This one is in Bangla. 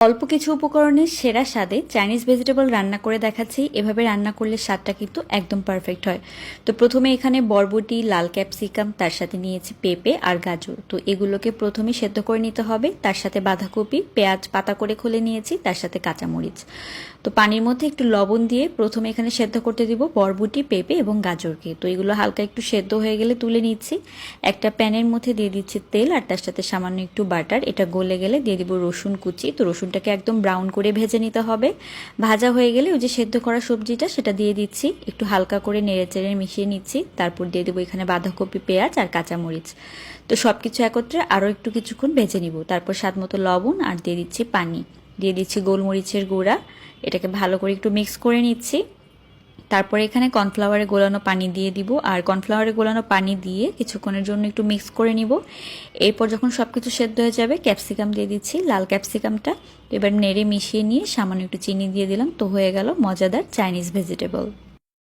অল্প কিছু উপকরণে সেরা স্বাদে চাইনিজ ভেজিটেবল রান্না করে দেখাচ্ছি। এভাবে রান্না করলে স্বাদটা কিন্তু একদম পারফেক্ট হয়। তো প্রথমে এখানে বরবটি, লাল ক্যাপসিকাম, তার সাথে নিয়েছি পেঁপে আর গাজর। তো এগুলোকে প্রথমে সেদ্ধ করে নিতে হবে। তার সাথে বাঁধাকপি, পেঁয়াজ পাতা করে খুলে নিয়েছি, তার সাথে কাঁচামরিচ। তো পানির মধ্যে একটু লবণ দিয়ে প্রথমে এখানে সেদ্ধ করতে দিব বরবটি, পেঁপে এবং গাজরকে। তো এগুলো হালকা একটু সেদ্ধ হয়ে গেলে তুলে নিচ্ছি। একটা প্যানের মধ্যে দিয়ে দিচ্ছি তেল আর তার সাথে সামান্য একটু বাটার। এটা গলে গেলে দিয়ে দিব রসুন কুচি। তো রসুনটাকে একদম ব্রাউন করে ভেজে নিতে হবে। ভাজা হয়ে গেলে ওই যে সেদ্ধ করা সবজিটা সেটা দিয়ে দিচ্ছি। একটু হালকা করে নেড়ে চেড়ে মিশিয়ে নিচ্ছি। তারপর দিয়ে দেবো এখানে বাঁধাকপি, পেঁয়াজ আর কাঁচামরিচ। তো সব কিছু একত্রে আরও একটু কিছুক্ষণ ভেজে নিব। তারপর স্বাদ মতো লবণ আর দিয়ে দিচ্ছি পানি। দিয়ে দিচ্ছি গোলমরিচের গুঁড়া। এটাকে ভালো করে একটু মিক্স করে নিচ্ছি। তারপরে এখানে কর্নফ্লাওয়ারে গোলানো পানি দিয়ে দিব। আর কর্নফ্লাওয়ারে গোলানো পানি দিয়ে কিছুক্ষণের জন্য একটু মিক্স করে নিব। এরপর যখন সব কিছু সেদ্ধ হয়ে যাবে, ক্যাপসিকাম দিয়ে দিচ্ছি লাল ক্যাপসিকামটা। এবার নেড়ে মিশিয়ে নিয়ে সামান্য একটু চিনি দিয়ে দিলাম। তো হয়ে গেল মজাদার চাইনিজ ভেজিটেবল।